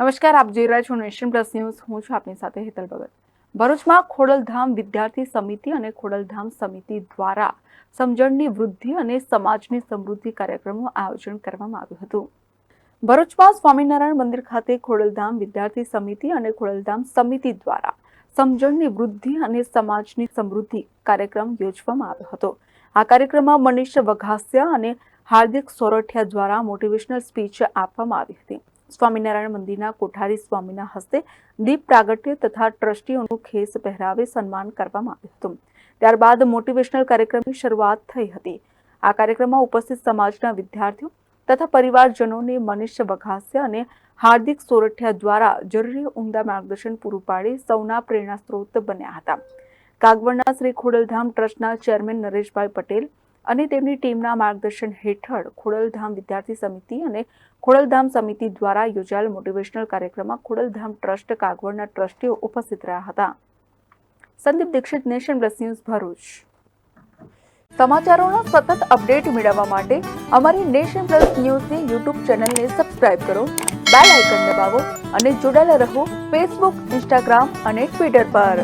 નમસ્કાર, આપ જોઈ રહ્યા છો નેશન પ્લસ ન્યૂઝ. હું છું આપની સાથે હેતલ ભગત. ભરૂચમાં ખોડલધામ વિદ્યાર્થી સમિતિ અને ખોડલધામ સમિતિ દ્વારા સમજણની વૃદ્ધિ અને સમાજની સમૃદ્ધિ કાર્યક્રમનું આયોજન કરવામાં આવ્યું હતું. ભરૂચમાં સ્વામિનારાયણ મંદિર ખાતે ખોડલધામ વિદ્યાર્થી સમિતિ અને ખોડલધામ સમિતિ દ્વારા સમજણની વૃદ્ધિ અને સમાજની સમૃદ્ધિ કાર્યક્રમ યોજવામાં આવ્યો હતો. આ કાર્યક્રમમાં મનીષ વઘાસિયા અને હાર્દિક સોરઠિયા દ્વારા મોટિવેશનલ સ્પીચ આપવામાં આવી હતી. સ્વામિનારાયણ મંદિરના કોઠારી સ્વામીના હસ્તે દીપ પ્રાગટ્ય તથા ટ્રસ્ટીઓનું ખેસ પહેરાવે સન્માન કરવામાં આવ્યું હતું. ત્યારબાદ મોટિવેશનલ કાર્યક્રમની શરૂઆત થઈ હતી. આ કાર્યક્રમમાં ઉપસ્થિત સમાજના વિદ્યાર્થીઓ તથા પરિવારજનોને મનીષ વઘાસ્ય અને હાર્દિક સોરઠિયા દ્વારા જરૂરી ઉમદા માર્ગદર્શન પૂરું પાડી સૌના પ્રેરણા સ્ત્રોત બન્યા હતા. કાગવડના શ્રી ખોડલધામ ટ્રસ્ટના ચેરમેન નરેશભાઈ પટેલ અને તેમની ટીમના માર્ગદર્શન હેઠળ ખોડલધામ વિદ્યાર્થી સમિતિ અને ખોડલધામ સમિતિ દ્વારા યોજાયેલ મોટિવેશનલ કાર્યક્રમમાં ખોડલધામ ટ્રસ્ટ, કાગવડના ટ્રસ્ટીઓ ઉપસ્થિત રહ્યા હતા. Sandeep Dikshit, nation plus news, Bharuch. સમાચારોનો સતત અપડેટ મેળવવા માટે અમારી નેશન પ્લસ ન્યૂઝની યુટ્યુબ ચેનલને સબસ્ક્રાઇબ કરો, બેલ આઇકન દબાવો અને જોડાયેલા રહો ફેસબુક, ઇન્સ્ટાગ્રામ અને ટ્વિટર પર.